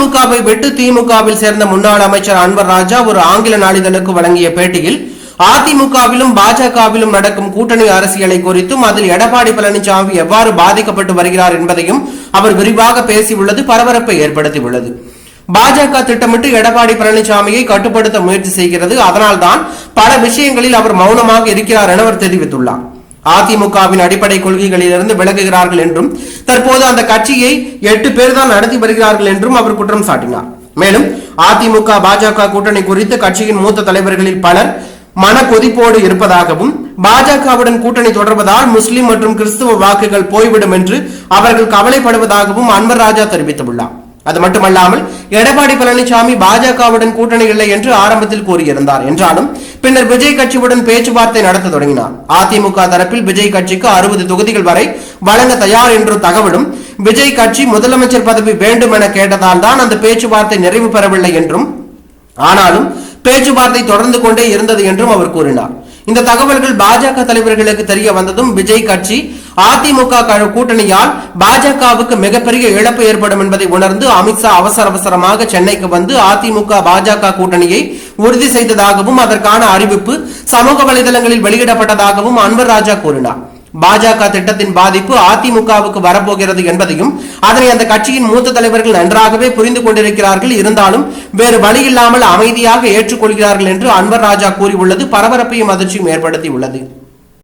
அதிமுகவை விட்டு திமுகவில் சேர்ந்த முன்னாள் அமைச்சர் அன்வர் ராஜா ஒரு ஆங்கில நாளிதழுக்கு வழங்கிய பேட்டியில் அதிமுகவிலும் பாஜகவிலும் நடக்கும் கூட்டணி அரசியலை குறித்தும் அதில் எடப்பாடி பழனிசாமி எவ்வாறு பாதிக்கப்பட்டு வருகிறார் என்பதையும் அவர் விரிவாக பேசியுள்ளது பரபரப்பை ஏற்படுத்தியுள்ளது. பாஜக திட்டமிட்டு எடப்பாடி பழனிசாமியை கட்டுப்படுத்த முயற்சி செய்கிறது. அதனால்தான் பல விஷயங்களில் அவர் மௌனமாக இருக்கிறார் என அவர் தெரிவித்துள்ளார். அதிமுகவின் அடிப்படை கொள்கைகளிலிருந்து விலகுகிறார்கள் என்றும் தற்போது அந்த கட்சியை எட்டு பேர் தான் நடத்தி வருகிறார்கள் என்றும் அவர் குற்றம் சாட்டினார். மேலும் அதிமுக பாஜக கூட்டணி குறித்து கட்சியின் மூத்த தலைவர்களில் பலர் மன கொதிப்போடு இருப்பதாகவும் பாஜகவுடன் கூட்டணி தொடர்வதால் முஸ்லிம் மற்றும் கிறிஸ்துவ வாக்குகள் போய்விடும் என்று அவர்கள் கவலைப்படுவதாகவும் அன்வர் ராஜா தெரிவித்துள்ளார். அது மட்டுமல்லாமல் எடப்பாடி பழனிசாமி பாஜகவுடன் கூட்டணி இல்லை என்று ஆரம்பத்தில் கூறியிருந்தார். என்றாலும் பின்னர் விஜய் கட்சியுடன் பேச்சுவார்த்தை நடத்த தொடங்கினார். அதிமுக தரப்பில் விஜய் கட்சிக்கு அறுபது தொகுதிகள் வரை வழங்க தயார் என்ற தகவலும் விஜய் கட்சி முதலமைச்சர் பதவி வேண்டும் என கேட்டதால் தான் அந்த பேச்சுவார்த்தை நிறைவு பெறவில்லை என்றும் ஆனாலும் பேச்சுவார்த்தை தொடர்ந்து கொண்டே இருந்தது என்றும் அவர் கூறினார். இந்த தகவல்கள் பாஜக தலைவர்களுக்கு தெரிய வந்ததும் விஜய் கட்சி அதிமுக கூட்டணியால் பாஜகவுக்கு மிகப்பெரிய இழப்பு ஏற்படும் என்பதை உணர்ந்து அமித்ஷா அவசர அவசரமாக சென்னைக்கு வந்து அதிமுக பாஜக கூட்டணியை உறுதி செய்ததாகவும் அதற்கான அறிவிப்பு சமூக வலைதளங்களில் வெளியிடப்பட்டதாகவும் அன்வர் ராஜா கூறினார். பாஜக திட்டத்தின் பாதிப்பு அதிமுகவுக்கு வரப்போகிறது என்பதையும் அதனை அந்த கட்சியின் மூத்த தலைவர்கள் நன்றாகவே புரிந்து கொண்டிருக்கிறார்கள் இருந்தாலும் வேறு வழி இல்லாமல் அமைதியாக ஏற்றுக்கொள்கிறார்கள் என்று அன்வர் ராஜா கூறியுள்ளது. பரபரப்பையும் அதிர்ச்சியும் ஏற்படுத்தியுள்ளது.